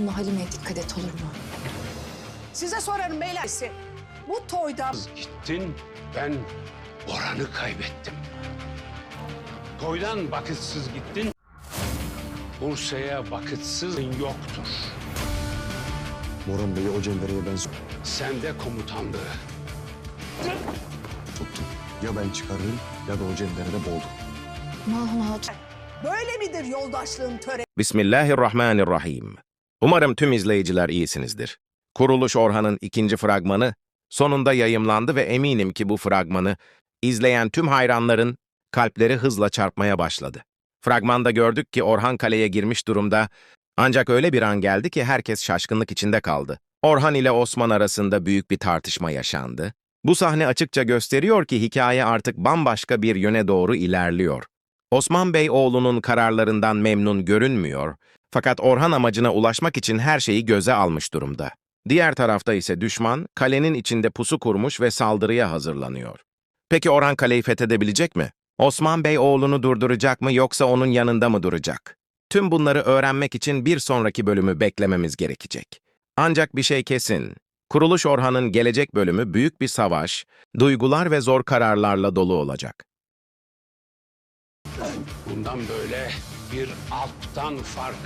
Ama Halime'ye dikkat et olur mu? Size sorarım beyler. Bu toyda Gittin, ben Orhan'ı kaybettim. Toydan vakitsiz gittin, Bursa'ya vakitsiz yoktur. Boran Bey'i o cendereye ben Sende komutanlığı. tuttum. Ya ben çıkarırım ya da o cenderede boğdum. Mahun Hatun. böyle midir yoldaşlığın töreni? Bismillahirrahmanirrahim. Umarım tüm izleyiciler iyisinizdir. Kuruluş Orhan'ın ikinci fragmanı sonunda yayımlandı ve eminim ki bu fragmanı izleyen tüm hayranların kalpleri hızla çarpmaya başladı. Fragmanda gördük ki Orhan kaleye girmiş durumda ancak öyle bir an geldi ki herkes şaşkınlık içinde kaldı. Orhan ile Osman arasında büyük bir tartışma yaşandı. Bu sahne açıkça gösteriyor ki hikaye artık bambaşka bir yöne doğru ilerliyor. Osman Bey oğlunun kararlarından memnun görünmüyor fakat Orhan amacına ulaşmak için her şeyi göze almış durumda. Diğer tarafta ise düşman kalenin içinde pusu kurmuş ve saldırıya hazırlanıyor. Peki Orhan kaleyi fethedebilecek mi? Osman Bey oğlunu durduracak mı yoksa onun yanında mı duracak? Tüm bunları öğrenmek için bir sonraki bölümü beklememiz gerekecek. Ancak bir şey kesin. Kuruluş Orhan'ın gelecek bölümü büyük bir savaş, duygular ve zor kararlarla dolu olacak. Bundan böyle bir alttan farkı